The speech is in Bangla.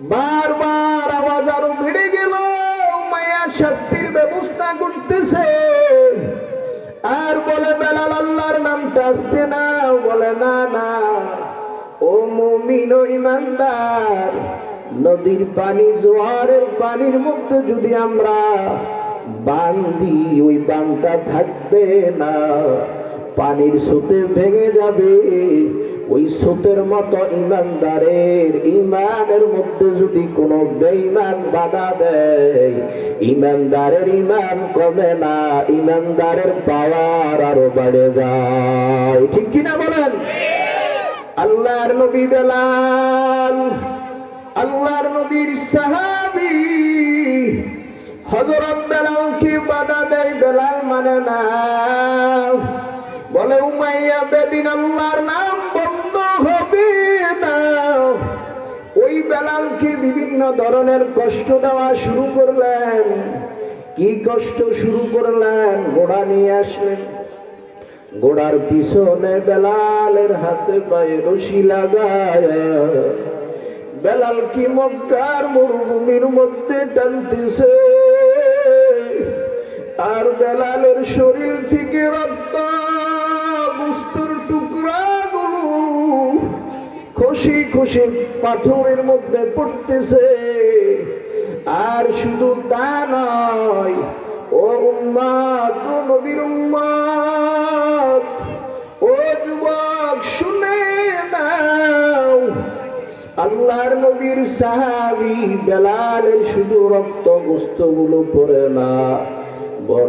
বারবার আওয়াজ আরও বেড়ে গেল, মায়া শাস্তির ব্যবস্থা করতেছে। আর বলে বেলাল আল্লাহর নামটা আসতে না, বলে না না। ও মুমিন ইমানদার, নদীর পানি জোয়ারের পানির মধ্যে যদি আমরা বান্ধি ওই বানটা থাকবে না, পানির স্রোতে ভেঙে যাবে। ওই স্রোতের মতো ইমানদারের, ইমানের মধ্যে যদি কোনো বেঈমান বাধা দেয়, ইমানদারের ইমান কমে না, ইমানদারের পাওয়ার আরও বাড়ে যায়। ঠিক কিনা বলেন? আল্লাহর নবী বেলাল, আল্লাহর নবীর সাহাবি হজরত বেলালকে বাধা দেয়, বেলাল মানে না। বলে উমাইয়া বেদিন আল্লাহর নাম বেলালকে বিভিন্ন ধরনের কষ্ট দেওয়া শুরু করলেন। কি কষ্ট শুরু করলেন? ঘোড়া নিয়ে আসলেন। ঘোড়ার পিছনে বেলালের হাতে পায়ে রশি লাগায়। বেলাল কি মক্কার মরুভূমির মধ্যে টানতেছে? আর বেলালের শরীর থেকে খুশি খুশি পাথরের মধ্যে পড়তেছে। আর শুধু তা নয়, ও উম্মাদ, ও যুবক, শুনে নাও। আল্লাহর নবীর সাহাবি বেলালের শুধু রক্ত গুস্তগুলো পড়ে না বড়